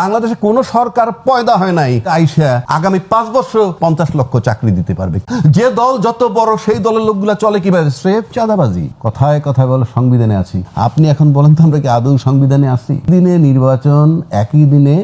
বাংলাদেশে কোনো সরকার পয়দা হয় নাই আইসা আগামী পাঁচ বছর পঞ্চাশ লক্ষ চাকরি দিতে পারবে। যে দল যত বড় সেই দলের লোকগুলা চলে কীভাবে স্রেফ চাঁদাবাজি। কথায় কথায় বলে সংবিধানে আছি। আপনি এখন বলেন তো আমরা কি আদৌ সংবিধানে আছি? দিনে নির্বাচন একই দিনে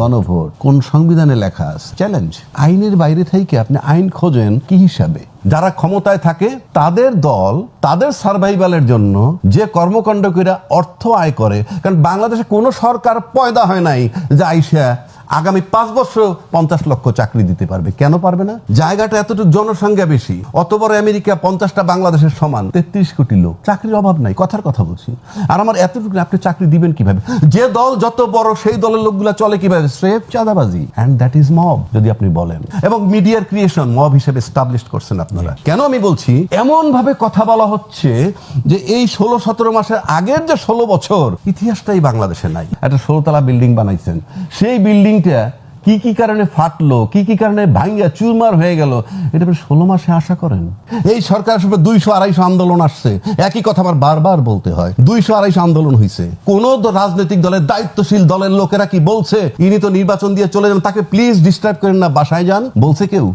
গণভোট। কোন সংবিধানে লেখা আছে? চ্যালেঞ্জ আইনের বাইরে থেকে আপনি আইন খোঁজেন কি হিসাবে? যারা ক্ষমতায় থাকে, তাদের দল, তাদের সার্ভাইভালের জন্য যে কর্মকাণ্ড করে অর্থ আয় করে, কারণ বাংলাদেশে কোনো সরকার পয়দা হয় নাই যে আইসা আগামী পাঁচ বছর পঞ্চাশ লক্ষ চাকরি দিতে পারবে। কেন পারবে না? জায়গাটা এতটুকু জনসংখ্যা বেশি। অত বড় আমেরিকা পঞ্চাশটা বাংলাদেশের সমান তেত্রিশ কোটি লোক। চাকরির অভাব নাই কথার কথা বলছি। আর আমার এতটুকু আপনি চাকরি দিবেন কীভাবে? যে দল যত বড় সেই দলের লোকগুলা চলে কীভাবে? স্রেফ চাঁদাবাজি। অ্যান্ড দ্যাট ইজ মব যদি আপনি বলেন। এবং মিডিয়ার ক্রিয়েশন মব হিসেবে স্টাবলিশ করছেন আপনারা। কেন আমি বলছি? এমন ভাবে কথা বলা হচ্ছে যে এই ষোলো সতেরো মাসের আগের যে ষোলো বছর ইতিহাসটাই বাংলাদেশে নাই। একটা ষোলোতলা বিল্ডিং বানাইছেন। সেই বিল্ডিংটা কি কি কারণে ফাটলো, কি কি কারণে ভাঙ্গা চুরমার হয়ে গেল, এটা ষোলো মাসে আশা করেন। এই সরকার সঙ্গে দুইশো আড়াইশো আন্দোলন আসছে, একই কথা আমার বারবার বলতে হয়, দুইশো আড়াইশো আন্দোলন হয়েছে কোন রাজনৈতিক দলের, দায়িত্বশীল দলের লোকেরা কি বলছে? ইনি তো নির্বাচন দিয়ে চলে যান, তাকে প্লিজ ডিস্টার্ব করেন না, বাসায় যান, বলছে কেউ?